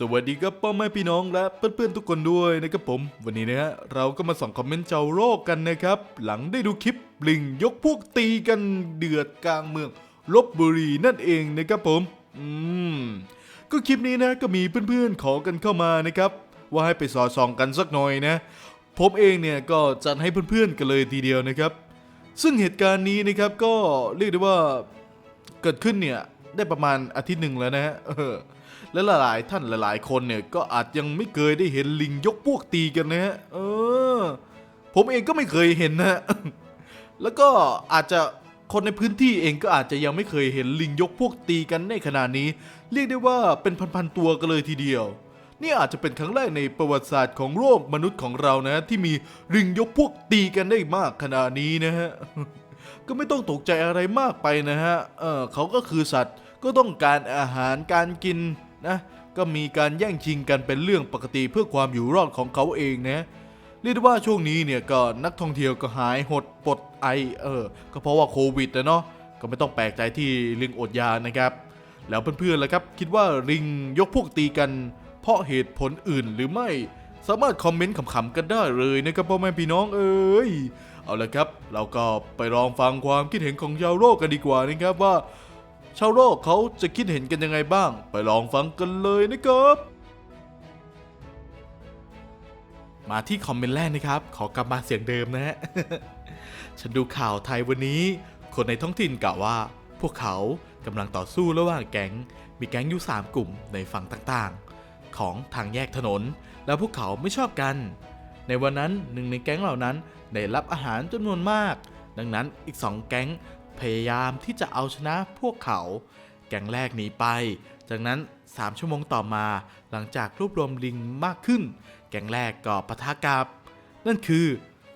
สวัสดีครับพ่อแม่พี่น้องและเพื่อนๆทุกคนด้วยนะครับผม วันนี้นะฮะเราก็มาส่องคอมเมนต์เจ้าโรคกันนะครับ หลังได้ดูคลิปลิงยกพวกตีกันเดือดกลางเมืองลบบุรีนั่นเองนะครับผม อืม ก็คลิปนี้นะก็มีเพื่อนๆขอกันเข้ามานะครับ ว่าให้ไปสอดส่องกันสักหน่อยนะ ผมเองเนี่ยก็จัดให้เพื่อนๆกันเลยทีเดียวนะครับ ซึ่งเหตุการณ์นี้นะครับก็เรียกได้ว่าเกิดขึ้นเนี่ยได้ประมาณอาทิตย์หนึ่งแล้วนะฮะ และหลายๆท่านหลายๆ คนเนี่ยก็อาจยังไม่เคยได้เห็นลิงยกพวกตีกันนะฮะเออ ผมเองก็ไม่เคยเห็นนะฮะแล้วก็อาจจะคนในพื้นที่เองก็อาจจะยังไม่เคยเห็นลิงยกพวกตีกันในขนาดนี้ เรียกได้ว่าเป็นพันๆตัวกันเลยทีเดียวนี่อาจจะเป็นครั้งแรกในประวัติศาสตร์ของโลกมนุษย์ของเรานะ ที่มีลิงยกพวกตีกันได้มากขนาดนี้นะฮะก็ไม่ต้องตกใจอะไรมากไปนะฮะเออเขาก็คือสัตว์ก็ต้องการอาหารการกิน นะก็มีการแย่งชิงกันเป็นเรื่องปกติเพื่อความอยู่รอดของเขาเองนะเรียกได้ว่าช่วงนี้เนี่ยก็นักท่องเที่ยวก็หายหดปดไอเออก็เพราะว่าโควิดนะเนาะก็ไม่ต้องแปลกใจที่ลิงอดยานะครับ แล้วเพื่อนๆล่ะครับ คิดว่าลิงยกพวกตีกัน เพราะเหตุผลอื่นหรือไม่สามารถคอมเมนต์ขำๆกันได้เลยนะครับพ่อแม่พี่น้องเอ้ยเอาละครับ เราก็ไปลองฟังความคิดเห็นของชาวโลกกันดีกว่านะครับว่า ชาวโลกเขาจะคิดเห็นกันยังไงบ้าง ไปลองฟังกันเลยนะครับ มาที่คอมเมนต์แรกนะครับ ขอกลับมาเสียงเดิมนะฮะ ฉันดูข่าวไทยวันนี้ คนในท้องถิ่นกล่าวว่า พวกเขากำลังต่อสู้ระหว่างแก๊ง มีแก๊งอยู่ 3 กลุ่มในฝั่งต่างๆ ของทางแยกถนน แล้วพวกเขาไม่ชอบกัน ในวันนั้นหนึ่งในแก๊งเหล่านั้นได้รับอาหารจำนวนมาก ดังนั้นอีก2แก๊ง พยายามที่จะเอาชนะพวกเขา แก๊งแรกหนีไป จากนั้น 3 ชั่วโมงต่อมาหลังจากรวบรวมลิงมากขึ้น แก๊งแรกก็ปะทะกับ นั่นคือ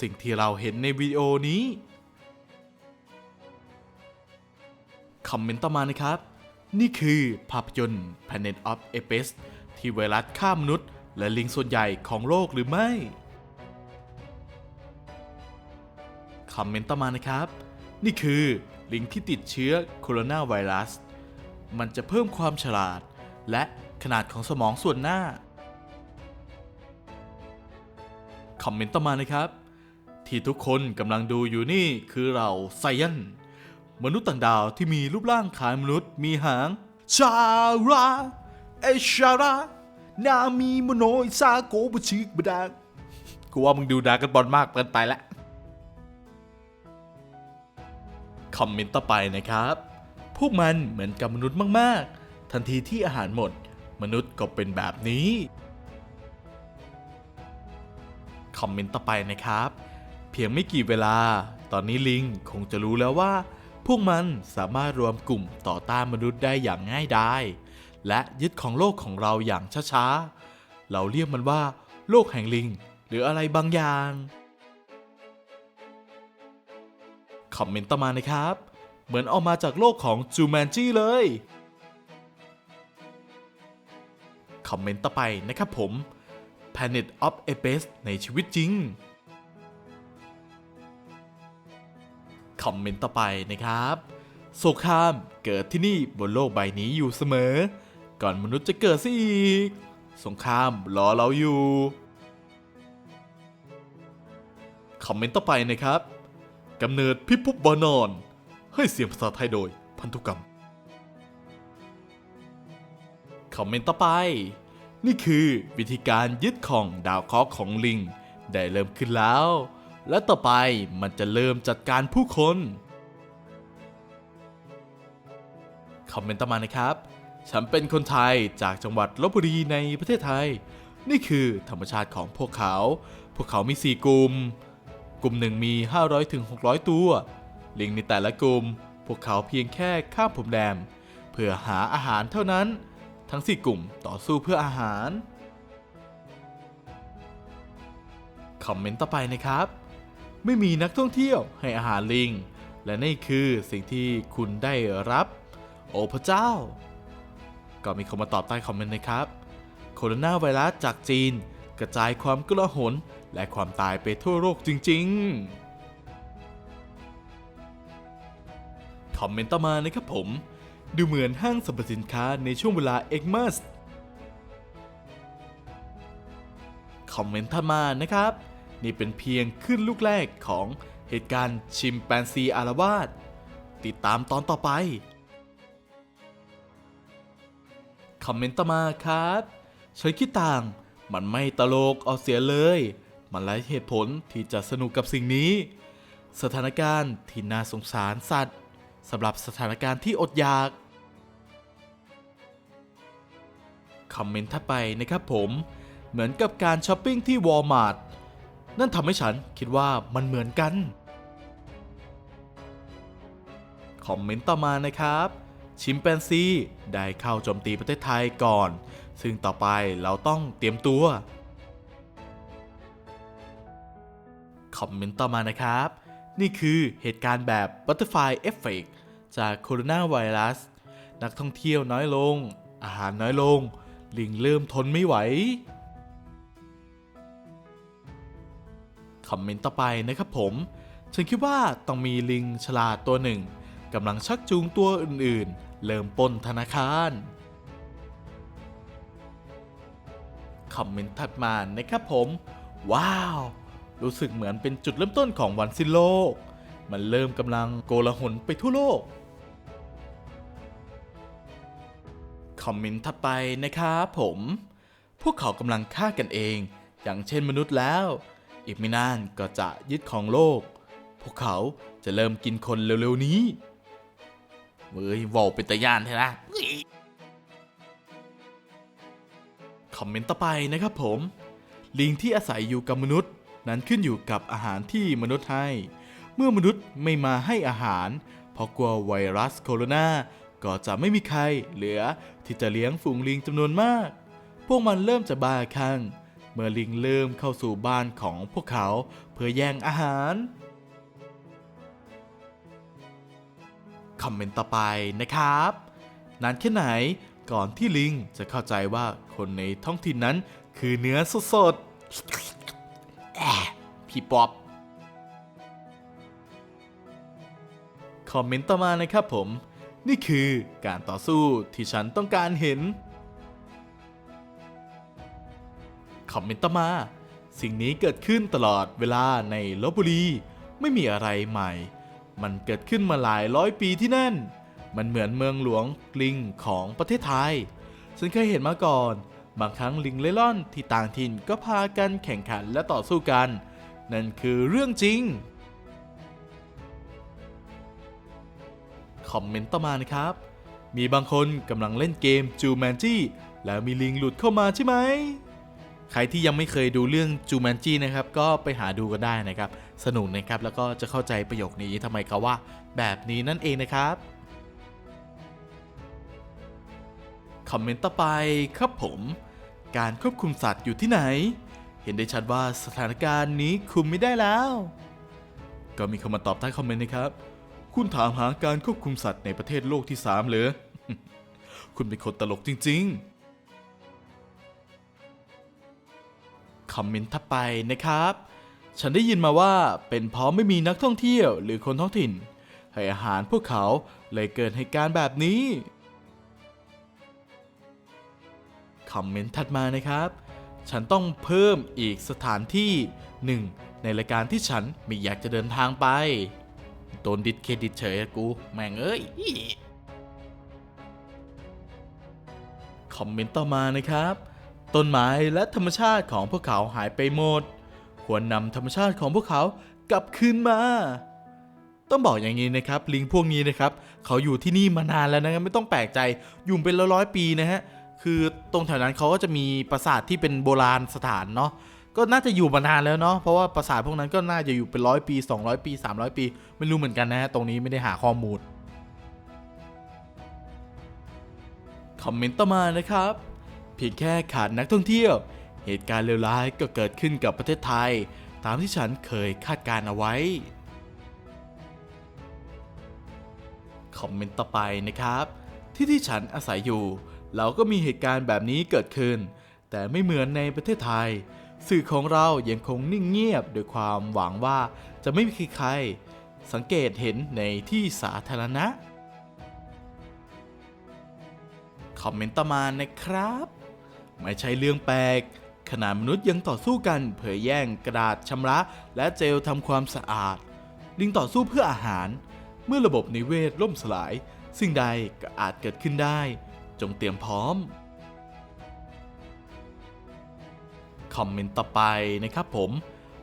สิ่งที่เราเห็นในวิดีโอนี้คอมเมนต์ต่อมานะครับ นี่คือภาพยนตร์ Planet of Apes ที่ไวรัสฆ่ามนุษย์ และลิงส่วนใหญ่ของโลกหรือไม่คอมเมนต์ต่อมานะครับ นี่คือลิงที่ติดเชื้อโคโรนาไวรัส มันจะเพิ่มความฉลาด และขนาดของสมองส่วนหน้า คอมเมนต์ต่อมานะครับ ที่ทุกคนกำลังดูอยู่นี่คือเราไซยันมนุษย์ต่างดาวที่มีรูปร่างคล้ายมนุษย์มีหาง ชาราเอชารานามีมโนอิซาโกบชิกบดากูว่ามึงดูดรากันบอลมากเกินไปแล้ว คอมเมนต์ต่อไปนะครับ พวกมันเหมือนกับมนุษย์มากๆ ทันทีที่อาหารหมด มนุษย์ก็เป็นแบบนี้ คอมเมนต์ต่อไปนะครับ เพียงไม่กี่เวลา ตอนนี้ลิงคงจะรู้แล้วว่า พวกมันสามารถรวมกลุ่มต่อต้านมนุษย์ได้อย่างง่ายดายและยึดของโลกของเราอย่างช้าๆ เราเรียกมันว่า โลกแห่งลิง หรืออะไรบางอย่าง อมเมนต์ต่อมานะครับ เหมือนออกมาจากโลกของจูแมนจี้เลย คอมเมนต์ต่อไปนะครับผม Planet of Apes ในชีวิตจริง คอมเมนต์ต่อไปนะครับสงครามเกิดที่นี่บนโลกใบนี้อยู่เสมอ ก่อนมนุษย์จะเกิดซะอีก สงครามรอเราอยู่ คอมเมนต์ต่อไปนะครับ กำเนิดพิภพบานอน ให้เสียงภาษาไทยโดยพันธุกรรมคอมเมนต์ต่อไป นี่คือวิธีการยึดของดาวเคราะห์ของลิง ได้เริ่มขึ้นแล้ว และต่อไปมันจะเริ่มจัดการผู้คนคอมเมนต์ต่อมานะครับ ฉันเป็นคนไทยจากจังหวัดลบบุรีในประเทศไทย นี่คือธรรมชาติของพวกเขา พวกเขามี4กลุ่ม กลุ่มหนึ่งมี 500ถึง600 ตัว ลิงในแต่ละกลุ่ม พวกเขาเพียงแค่ข้ามผมแดมเพื่อหาอาหารเท่านั้น ทั้ง 4 กลุ่มต่อสู้เพื่ออาหาร คอมเมนต์ต่อไปนะครับ ไม่มีนักท่องเที่ยวให้อาหารลิง และนี่คือสิ่งที่คุณได้รับ โอ้พระเจ้า ก็มีคนมาตอบใต้คอมเมนต์นะครับ โคโรนาไวรัสจากจีน กระจายความกระหนและความตายไปทั่วโลกจริง ๆ คอมเมนต์ต่อมานะครับผม ดูเหมือนห้างสรรพสินค้าในช่วงเวลาเอ็กมาสคอมเมนต์ถ้ามานะครับ นี่เป็นเพียงขึ้นลูกแรกของเหตุการณ์ชิมแปนซีอารวาสติดตามตอนต่อไป คอมเมนต์ต่อมาครับฉันคิดต่าง มันไม่ตลกเอาเสียเลย มันหลายเหตุผลที่จะสนุกกับสิ่งนี้ สถานการณ์ที่น่าสงสารสัตว์สำหรับสถานการณ์ที่อดอยากคอมเมนต์ถัดไปนะครับผม เหมือนกับการช้อปปิ้งที่วอลมาร์ทนั่นทำให้ฉันคิดว่ามันเหมือนกัน คอมเมนต์ต่อมานะครับ ชิมแปนซีได้เข้าโจมตีประเทศไทยก่อน ซึ่งต่อไปเราต้องเตรียมตัว คอมเมนต์ต่อมานะครับ นี่คือเหตุการณ์แบบ Butterfly Effect จากโคโรนาไวรัส นักท่องเที่ยวน้อยลง อาหารน้อยลง ลิงเริ่มทนไม่ไหว คอมเมนต์ต่อไปนะครับผม ฉันคิดว่าต้องมีลิงฉลาดตัวหนึ่ง กำลังชักจูงตัวอื่นๆ เริ่มป้นธนาคารคอมเมนต์ถัดมานะครับผม ว้าว รู้สึกเหมือนเป็นจุดเริ่มต้นของวันสิ้นโลก มันเริ่มกำลังโกลาหลไปทั่วโลกคอมเมนต์ถัดไปนะครับผม พวกเขากำลังฆ่ากันเอง อย่างเช่นมนุษย์แล้ว อีกไม่นานก็จะยึดของโลก พวกเขาจะเริ่มกินคนเร็วๆนี้ เว้ยวอลเป็นตะยานใช่ไหมคอมเมนต์ต่อไปนะครับผม ลิงที่อาศัยอยู่กับมนุษย์ นั้นขึ้นอยู่กับอาหารที่มนุษย์ให้ เมื่อมนุษย์ไม่มาให้อาหาร เพราะกลัวไวรัสโคโรนาก็จะไม่มีใครเหลือที่จะเลี้ยงฝูงลิงจำนวนมาก พวกมันเริ่มจะบ้าคลั่งเมื่อลิงเริ่มเข้าสู่บ้านของพวกเขาเพื่อแย่งอาหาร คอมเมนต์ต่อไปนะครับ นานแค่ไหนก่อนที่ลิงจะเข้าใจว่าคนในท้องถิ่นนั้นคือเนื้อสดๆแอะพี่ป๊อปคอมเมนต์ต่อมานะครับผม นี่คือการต่อสู้ที่ฉันต้องการเห็น คอมเมนต์ต่อมา สิ่งนี้เกิดขึ้นตลอดเวลาในลบบุรี ไม่มีอะไรใหม่ มันเกิดขึ้นมาหลายร้อยปีที่นั่น มันเหมือนเมืองหลวงลิงของประเทศไทย ฉันเคยเห็นมาก่อน บางครั้งลิงเล่ร่อนที่ต่างถิ่นก็พากันแข่งขันและต่อสู้กัน นั่นคือเรื่องจริง คอมเมนต์ต่อมานะครับ มีบางคนกำลังเล่นเกมจูแมนจี้แล้วมีลิงหลุดเข้ามาใช่ไหม ใครที่ยังไม่เคยดูเรื่องจูแมนจีนะครับก็ไปหาดูกันได้นะครับ สนุกนะครับแล้วก็จะเข้าใจประโยคนี้ทำไมเขาว่าแบบนี้นั่นเองนะครับคอมเมนต์ต่อไปครับผม การควบคุมสัตว์อยู่ที่ไหน เห็นได้ชัดว่าสถานการณ์นี้คุมไม่ได้แล้ว ก็มีคนมาตอบใต้คอมเมนต์นะครับ คุณถามหาการควบคุมสัตว์ในประเทศโลกที่ 3 เหรอ คุณเป็นคนตลกจริง ๆ คอมเมนต์ถัดไปนะครับ ฉันได้ยินมาว่าเป็นเพราะไม่มีนักท่องเที่ยวหรือคนท้องถิ่น ให้อาหารพวกเขาเลยเกิดเหตุการณ์แบบนี้คอมเมนต์ถัดมานะครับ ฉันต้องเพิ่มอีกสถานที่หนึ่งในรายการที่ฉันไม่อยากจะเดินทางไป โดนดิสเครดิตเฉยกู แม่งเอ้ย คอมเมนต์ต่อมานะครับ ต้นไม้และธรรมชาติของพวกเขาหายไปหมด ควรนำธรรมชาติของพวกเขากลับคืนมา ต้องบอกอย่างนี้นะครับ ลิงพวกนี้นะครับ เขาอยู่ที่นี่มานานแล้วนะครับไม่ต้องแปลกใจอยู่เป็นร้อยๆปีนะฮะคือตรงแถวนั้นเขาก็จะมีปราสาทที่เป็นโบราณสถานเนาะก็น่าจะอยู่มานานแล้วเนาะเพราะว่าปราสาทพวกนั้นก็น่าจะอยู่เป็นร้อยปี 200 ปี 300 ปี ไม่รู้เหมือนกันนะฮะตรงนี้ไม่ได้หาข้อมูลคอมเมนต์ต่อมานะครับ พียงแค่ขาดนักท่องเที่ยว เหตุการณ์เลวร้ายก็เกิดขึ้นกับประเทศไทย ตามที่ฉันเคยคาดการณ์เอาไว้ คอมเมนต์ต่อไปนะครับ ที่ที่ฉันอาศัยอยู่ เราก็มีเหตุการณ์แบบนี้เกิดขึ้น แต่ไม่เหมือนในประเทศไทย สื่อของเรายังคงนิ่งเงียบด้วยความหวังว่าจะไม่มีใคร สังเกตเห็นในที่สาธารณะคอมเมนต์ต่อมานะครับ ไม่ใช่เรื่องแปลกขขณะมนุษย์ยังต่อสู้กันเผยแย่งกระดาษชำระ และเจลทำความสะอาด ลิงต่อสู้เพื่ออาหาร เมื่อระบบนิเวศล่มสลาย สิ่งใดก็อาจเกิดขึ้นได้ จงเตรียมพร้อม คอมเมนต์ต่อไปนะครับผม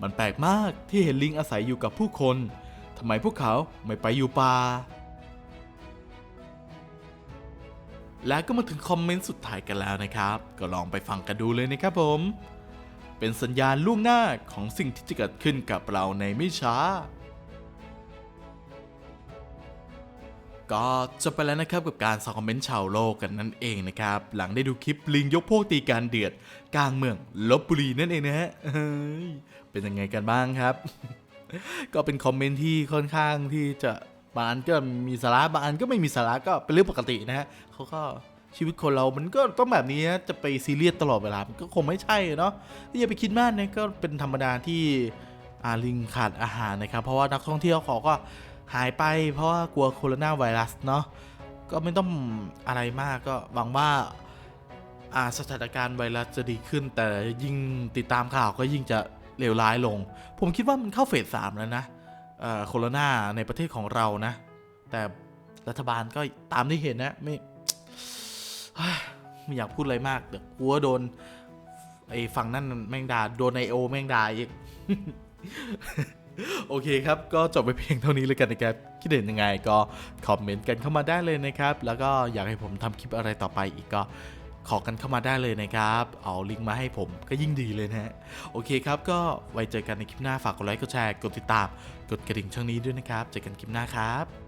มันแปลกมากที่เห็นลิงอาศัยอยู่กับผู้คนทำไมพวกเขาไม่ไปอยู่ป่า และก็มาถึงคอมเมนต์สุดท้ายกันแล้วนะครับ ก็ลองไปฟังกันดูเลยนะครับผม เป็นสัญญาณล่วงหน้าของสิ่งที่จะเกิดขึ้นกับเราในไม่ช้า ก็จบไปแล้วนะครับกับการสองคอมเมนต์ชาวโลกกันนั่นเองนะครับ หลังได้ดูคลิปลิงยกพวกตีการเดือดกลางเมืองลบบุรีนั่นเองนะฮะเป็นยังไงกันบ้างครับ ก็เป็นคอมเมนต์ที่ค่อนข้างที่จะ บางอันก็มีสาระบางอันก็ไม่มีสาระก็เป็นเรื่องปกตินะฮะเขาก็ชีวิตคนเรา มันก็ต้องแบบนี้นะจะไปซีเรียสตลอดเวลา มันก็คงไม่ใช่เนาะอย่าไปคิดมากนะก็เป็นธรรมดาที่อาลิงขาดอาหารนะครับ เพราะว่านักท่องเที่ยวเขาก็หายไป เพราะว่ากลัวโคโรนาไวรัสเนาะ ก็ไม่ต้องอะไรมากก็หวังว่าอาสถานการณ์ไวรัสจะดีขึ้น แต่ยิ่งติดตามข่าวก็ยิ่งจะเลวร้ายลง ผมคิดว่ามันเข้าเฟสสามแล้วนะ โคโรนาในประเทศของเรานะ แต่รัฐบาลก็ตามที่เห็นนะ ไม่ไม่อยากพูดอะไรมาก เดี๋ยวกลัวโดน ไอ้ฝั่งนั่นแม่งด่าโดนไอโอแม่งด่าอีก โอเคครับ ก็จบไปเพียงเท่านี้เลยกันนะครับ คิดเห็นยังไงก็คอมเมนต์กันเข้ามาได้เลยนะครับ แล้วก็อยากให้ผมทำคลิปอะไรต่อไปอีกก็ ขอกันเข้ามาได้เลยนะครับ เอาลิงก์มาให้ผมก็ยิ่งดีเลยนะฮะ โอเคครับ ก็ไว้เจอกันในคลิปหน้าฝากกดไลค์กดแชร์กดติดตาม กดกระดิ่งช่องนี้ด้วยนะครับ เจอกันคลิปหน้าครับ